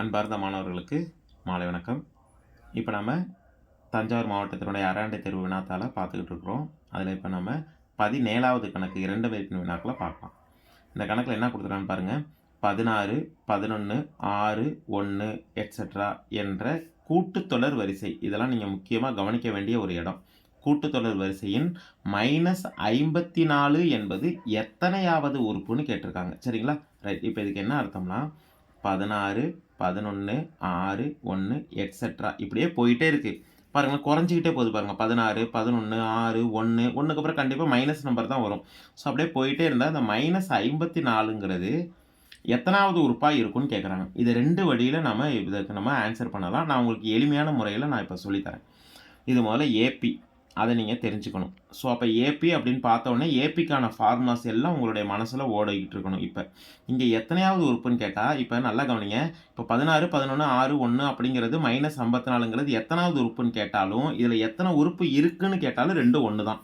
அன்பார்ந்த மாணவர்களுக்கு மாலை வணக்கம். இப்போ நம்ம தஞ்சாவூர் மாவட்டத்தினுடைய அராண்டை தெரு வினாத்தால் பார்த்துக்கிட்டு இருக்கிறோம். அதில் இப்போ நம்ம பதினேழாவது கணக்கு இரண்டு பேருக்கு வினாக்களை பார்க்கலாம். இந்த கணக்கில் என்ன கொடுத்துருக்கான்னு பாருங்கள் பதினாறு பதினொன்று ஆறு ஒன்று எட்ஸட்ரா என்ற கூட்டுத்தொடர் வரிசை. இதெல்லாம் நீங்கள் முக்கியமாக கவனிக்க வேண்டிய ஒரு இடம். கூட்டுத்தொடர் வரிசையின் மைனஸ் ஐம்பத்தி நாலு என்பது எத்தனையாவது உறுப்புன்னு கேட்டிருக்காங்க. சரிங்களா? ரைட் இப்போ இதுக்கு என்ன அர்த்தம்னா பதினாறு பதினொன்று ஆறு ஒன்று எட்ஸெட்ரா இப்படியே போயிட்டே இருக்குது பாருங்கள் குறைஞ்சிக்கிட்டே போகுது பாருங்கள் பதினாறு பதினொன்று ஆறு ஒன்று ஒன்றுக்கு அப்புறம் கண்டிப்பாக மைனஸ் நம்பர் தான் வரும். ஸோ அப்படியே போயிட்டே இருந்தால் அந்த மைனஸ் ஐம்பத்தி நாலுங்கிறது எத்தனாவது உறுப்பாக இருக்கும்னு கேட்குறாங்க இது ரெண்டு வழியில் நம்ம இதுக்கு நம்ம ஆன்சர் பண்ணலாம். நான் உங்களுக்கு எளிமையான முறையில் நான் இப்போ சொல்லித்தரேன். இது முதல்ல ஏபி அதை நீங்கள் தெரிஞ்சுக்கணும். ஸோ அப்போ ஏபி அப்படின்னு பார்த்தோன்னே ஏபிக்கான ஃபார்முலாஸ் எல்லாம் உங்களுடைய மனசில் ஓடிக்கிட்டு இருக்கணும். இப்போ இங்கே எத்தனையாவது உறுப்புன்னு கேட்டால் இப்போ நல்லா கவனிங்க. இப்போ பதினாறு பதினொன்று ஆறு ஒன்று அப்படிங்கிறது மைனஸ் ஐம்பத்தி நாலுங்கிறது எத்தனாவது உறுப்புன்னு கேட்டாலும் இதில் எத்தனை உறுப்பு இருக்குன்னு கேட்டாலும் ரெண்டு ஒன்று தான்.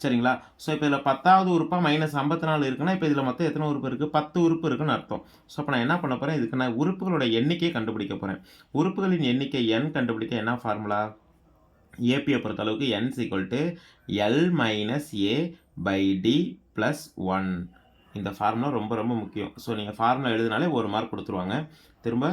சரிங்களா? ஸோ இப்போ இதில் பத்தாவது உறுப்பாக மைனஸ் ஐம்பத்தி நாலு இருக்குன்னா இப்போ இதில் மொத்தம் எத்தனை உறுப்பு இருக்குது பத்து உறுப்பு இருக்குன்னு அர்த்தம். ஸோ அப்போ நான் என்ன பண்ண போகிறேன் இதுக்கு நான் உறுப்புகளோட எண்ணிக்கையை கண்டுபிடிக்க போகிறேன் உறுப்புகளின் எண்ணிக்கை என் கண்டுபிடிக்க என்ன ஃபார்முலா ஏபியை பொறுத்தளவுக்கு n equal to l minus a by d plus one இந்த ஃபார்முலா ரொம்ப ரொம்ப முக்கியம். ஸோ நீங்கள் ஃபார்முலா எழுதினாலே ஒரு மார்க் கொடுத்துருவாங்க. திரும்ப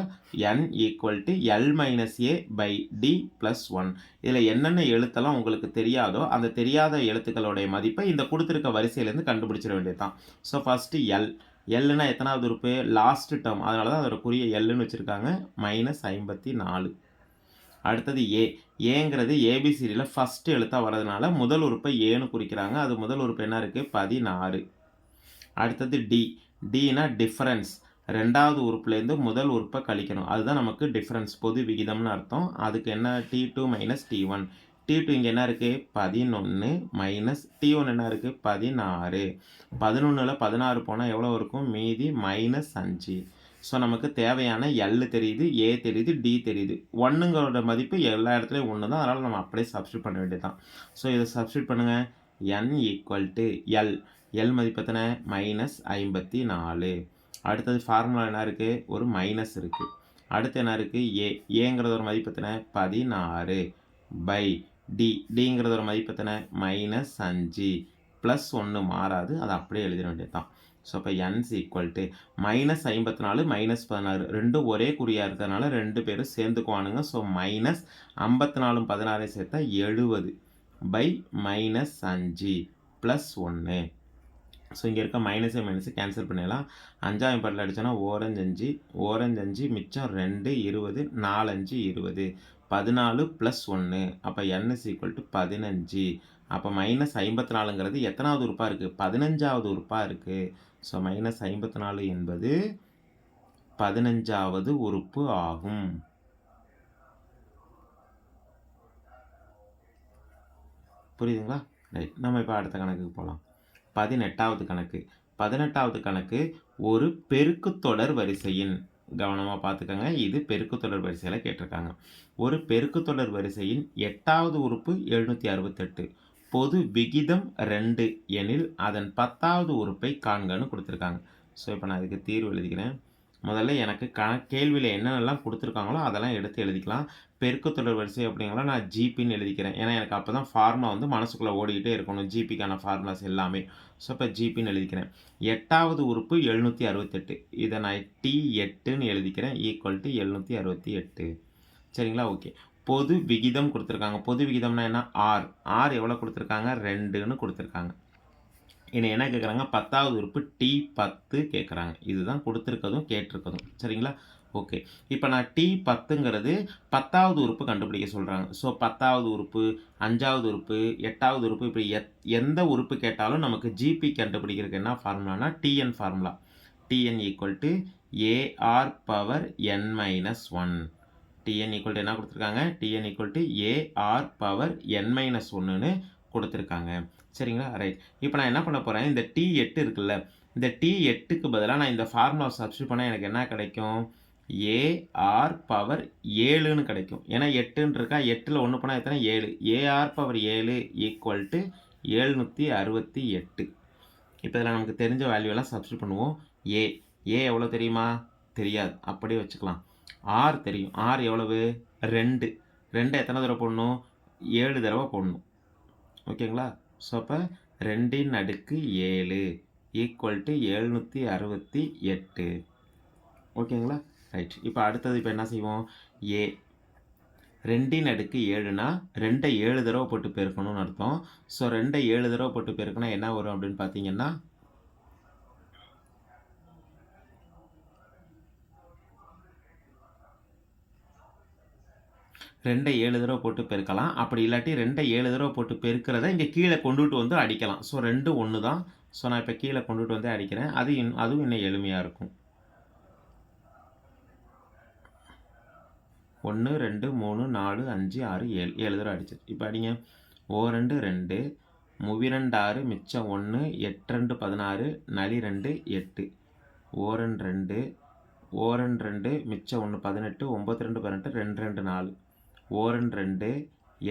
n equal to l minus a by d plus one இதில் என்னென்ன எழுத்தெல்லாம் உங்களுக்கு தெரியாதோ அந்த தெரியாத எழுத்துக்களுடைய மதிப்பை இந்த கொடுத்துருக்க வரிசையிலேருந்து கண்டுபிடிச்சிட வேண்டியது தான் ஸோ ஃபஸ்ட்டு எல் எல்லுனா எத்தனாவது உறுப்பு? லாஸ்ட் டேர்ம் அதனால தான் அதோட குறிய எல்லுன்னு வச்சுருக்காங்க. மைனஸ் ஐம்பத்தி நாலு. அடுத்தது ஏ. ஏங்கிறது ஏபிசிடியில் ஃபஸ்ட்டு எழுத்தாக வர்றதுனால முதல் உறுப்பை ஏன்னு குறிக்கிறாங்க. அது முதல் உறுப்பு என்ன இருக்குது பதினாறு. அடுத்தது டி டினா டிஃப்ரென்ஸ் ரெண்டாவது உறுப்புலேருந்து முதல் உறுப்பை கழிக்கணும். அதுதான் நமக்கு டிஃப்ரென்ஸ் பொது விகிதம்னு அர்த்தம். அதுக்கு என்ன? T two minus t one t two இங்கே என்ன இருக்குது பதினொன்று மைனஸ் டி ஒன் என்ன இருக்குது பதினாறு. பதினொன்றில் பதினாறு போனால் எவ்வளோ இருக்கும்? மீதி மைனஸ் அஞ்சு. ஸோ நமக்கு தேவையான எல் தெரியுது ஏ தெரியுது டி தெரியுது. ஒன்றுங்களோட மதிப்பு எல்லா இடத்துலையும் ஒன்று தான் அதனால் நம்ம அப்படியே சப்ஸ்டியூட் பண்ண வேண்டியது தான் ஸோ இதை சப்ஸ்டியூட் பண்ணுங்கள் n equal to l l மதிப்பு மைனஸ் ஐம்பத்தி நாலு அடுத்தது ஃபார்முலா என்ன இருக்குது ஒரு மைனஸ் இருக்குது அடுத்து என்ன இருக்குது ஏ ஏங்கிறது ஒரு மதிப்பு பதினாறு. பை டி டிங்கிறது ஒரு மதிப்பு மைனஸ் அஞ்சு. ப்ளஸ் ஒன்று மாறாது. அதை அப்படியே எழுதிட வேண்டியது தான் ஸோ அப்போ என்ஸ் ஈக்குவல் டு மைனஸ் ஐம்பத்தி நாலு மைனஸ் பதினாறு. ரெண்டும் ஒரே குறியாக இருக்கிறதுனால ரெண்டு பேரும் சேர்ந்துக்குவானுங்க. ஸோ மைனஸ் ஐம்பத்தி நாலும் பதினாறையும் சேர்த்தா எழுபது பை மைனஸ் அஞ்சு ப்ளஸ் ஒன்று ஸோ இங்கே இருக்க மைனஸே மைனஸை கேன்சல் பண்ணிடலாம். அஞ்சாயிரம் பட்டில் அடித்தோன்னா ஓரஞ்சு அஞ்சு ஓரஞ்சு அஞ்சு மிச்சம் ரெண்டு இருபது நாலஞ்சு இருபது. பதினாலு ப்ளஸ் ஒன்று அப்போ என்எஸ் ஈக்குவல் டு பதினஞ்சு. அப்போ மைனஸ் ஐம்பத்தி நாலுங்கிறது எத்தனாவது உறுப்பாக இருக்குது பதினஞ்சாவது உறுப்பாக இருக்குது ஸோ மைனஸ் ஐம்பத்தி நாலு என்பது பதினஞ்சாவது உறுப்பு ஆகும். புரியுதுங்களா? ரைட் நம்ம இப்போ அடுத்த கணக்குக்கு போகலாம் பதினெட்டாவது கணக்கு. பதினெட்டாவது கணக்கு ஒரு பெருக்குத்தொடர் வரிசையின் கவனமாக பார்த்துக்கோங்க. இது பெருக்குத்தொடர் வரிசையில் கேட்டிருக்காங்க. ஒரு பெருக்குத்தொடர் வரிசையின் எட்டாவது உறுப்பு எழுநூற்றி அறுபத்தெட்டு. பொது விகிதம் ரெண்டு எனில் அதன் பத்தாவது உறுப்பை காண்கன்னு கொடுத்துருக்காங்க. ஸோ இப்போ நான் இதுக்கு தீர்வு எழுதிக்கிறேன். முதல்ல எனக்கு க கேள்வியில் என்னென்னலாம் கொடுத்துருக்காங்களோ அதெல்லாம் எடுத்து எழுதிக்கலாம். பெருக்குத்தொடர் வரிசை அப்படிங்கலாம் நான் ஜிபின்னு எழுதிக்கிறேன். ஏன்னா எனக்கு அப்போ தான் ஃபார்முலா வந்து மனசுக்குள்ளே ஓடிக்கிட்டே இருக்கணும். ஜிபிக்கான ஃபார்முலாஸ் எல்லாமே. ஸோ இப்போ ஜிபின்னு எழுதிக்கிறேன். எட்டாவது உறுப்பு எழுநூற்றி அறுபத்தெட்டு. இதை நான் டி எட்டுன்னு எழுதிக்கிறேன். ஈக்குவல் டு எழுநூற்றி அறுபத்தி எட்டு. சரிங்களா? ஓகே பொது விகிதம் கொடுத்துருக்காங்க. பொது விகிதம்னா என்ன? ஆர் ஆர் எவ்வளோ கொடுத்துருக்காங்க? ரெண்டுன்னு கொடுத்துருக்காங்க. என்னை என்ன கேட்குறாங்க பத்தாவது உறுப்பு டி பத்து கேட்குறாங்க இதுதான் கொடுத்துருக்கதும் கேட்டிருக்கதும். சரிங்களா? ஓகே. இப்போ நான் டி பத்துங்கிறது பத்தாவது உறுப்பு கண்டுபிடிக்க சொல்கிறாங்க ஸோ பத்தாவது உறுப்பு அஞ்சாவது உறுப்பு எட்டாவது உறுப்பு இப்படி எத் எந்த உறுப்பு கேட்டாலும் நமக்கு ஜிபி கண்டுபிடிக்கிறதுக்கு என்ன ஃபார்முலானா tn formula tn equal to ar power n minus one tn equal to என்ன கொடுத்துருக்காங்க? Tn equal to ar power n minus ஒன்றுன்னு கொடுத்துருக்காங்க. சரிங்களா? ரைட் இப்போ நான் என்ன பண்ண போகிறேன் இந்த டி எட்டு இருக்குல்ல இந்த டி எட்டுக்கு பதிலாக நான் இந்த ஃபார்முலா சப்ஸ்டியூட் பண்ணால் எனக்கு என்ன கிடைக்கும்? ஏஆர் பவர் ஏழுன்னு கிடைக்கும். ஏன்னா எட்டுன்னு இருக்கா? எட்டில் ஒன்று பண்ணால் எத்தனை? ஏழு. ஏஆர் பவர் ஏழு ஈக்குவல் டு ஏழ்நூற்றி அறுபத்தி எட்டு. இப்போ இதில் நமக்கு தெரிஞ்ச வேல்யூலாம் சப்ஸ்டியூட் பண்ணுவோம். ஏ ஏ எவ்வளோ தெரியுமா? தெரியாது. அப்படியே வச்சுக்கலாம். ஆறு தெரியும். ஆறு எவ்வளவு? ரெண்டு. ரெண்டு எத்தனை தடவை போடணும்? ஏழு தடவை போடணும். ஓகேங்களா? ஸோ அப்போ ரெண்டின் அடுக்கு ஏழு. ஈக்குவல் டு எழுநூற்றி அறுபத்தி எட்டு. ஓகேங்களா? ரைட் இப்போ அடுத்தது இப்போ என்ன செய்வோம்? ஏ. ரெண்டின் அடுக்கு ஏழுனா ரெண்டை ஏழு தடவை போட்டு பெருக்கணும்னு அர்த்தம். ஸோ ரெண்டை ஏழு தடவை போட்டு பெருக்கினா என்ன வரும் அப்படின்னு பார்த்தீங்கன்னா ரெண்டை ஏழு தடவை போட்டு பெருக்கலாம். அப்படி இல்லாட்டி ரெண்டை ஏழு தடவை போட்டு பெருக்கிறத இங்கே கீழே கொண்டுட்டு வந்து அடிக்கலாம். ஸோ ரெண்டு ஒன்று தான். ஸோ நான் இப்போ கீழே கொண்டுட்டு வந்து அடிக்கிறேன். அது இன் அதுவும் இன்னும் எளிமையாக இருக்கும். ஒன்று ரெண்டு மூணு நாலு அஞ்சு ஆறு ஏழு ஏழு தடவை அடிச்சு. இப்போ அடிங்க. ஓ ரெண்டு ரெண்டு முவிரெண்டாறு ஆறு மிச்சம் ஒன்று எட்டு ரெண்டு பதினாறு நளி ரெண்டு எட்டு. ஓரன் ரெண்டு ஓரன் ரெண்டு மிச்சம் ஒன்று பதினெட்டு ஒம்பத்தி ரெண்டு பதினெட்டு ரெண்டு ரெண்டு நாலு. ஓரன் ரெண்டு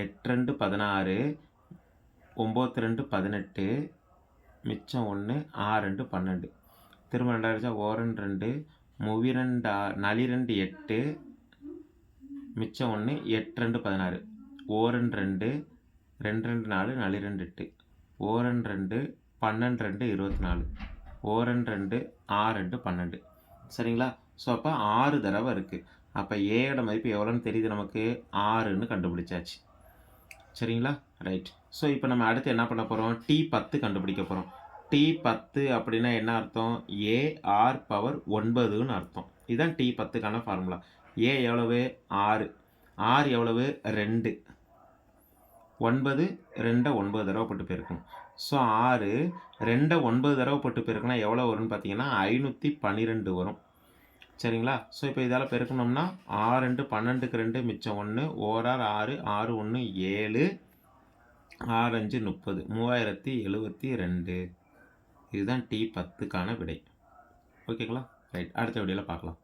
எட்டு ரெண்டு பதினாறு ஒம்பத்தி ரெண்டு பதினெட்டு மிச்சம் ஒன்று ஆறு ரெண்டு பன்னெண்டு. திரும்ப ரெண்டாயிரச்சா ஓரன் ரெண்டு முவி ரெண்டு ஆ- நளி ரெண்டு எட்டு மிச்சம் ஒன்று எட்டு ரெண்டு பதினாறு. ஓரன் ரெண்டு ரெண்டு ரெண்டு நாலு நளி ரெண்டு எட்டு. ஓரன் ரெண்டு பன்னெண்டு ரெண்டு இருபத்தி நாலு. ஓரன் ரெண்டு ஆறு ரெண்டு பன்னெண்டு. சரிங்களா? ஸோ அப்போ ஆறு தடவை இருக்குது அப்போ ஏயோட மதிப்பு எவ்வளோன்னு தெரியுது நமக்கு? ஆறுன்னு கண்டுபிடிச்சாச்சு. சரிங்களா? ரைட் ஸோ இப்போ நம்ம அடுத்து என்ன பண்ண போகிறோம் டி பத்து கண்டுபிடிக்க போகிறோம் டி பத்து அப்படின்னா என்ன அர்த்தம்? ஏ ஆர் பவர் ஒன்பதுன்னு அர்த்தம். இதுதான் டி பத்துக்கான ஃபார்முலா ஏ எவ்வளவு? ஆறு. ஆறு எவ்வளவு? ரெண்டு. ஒன்பது ரெண்டை ஒன்பது தடவை போட்டு போயிருக்கணும் ஸோ ஆறு ரெண்டை ஒன்பது தடவை போட்டு போயிருக்குன்னா எவ்வளோ வரும்னு பார்த்தீங்கன்னா ஐநூற்றி பன்னிரெண்டு வரும். சரிங்களா? ஸோ இப்போ இதால் பெருக்கணும்னா ஆறு ரெண்டு பன்னெண்டுக்கு ரெண்டு மிச்சம் ஒன்று ஓராறு ஆறு ஆறு ஒன்று ஏழு ஆறு அஞ்சு முப்பது மூவாயிரத்தி எழுபத்தி ரெண்டு. இதுதான் டி பத்துக்கான விடை. ஓகேங்களா ரைட் அடுத்த வீடியோவில் பார்க்கலாம்.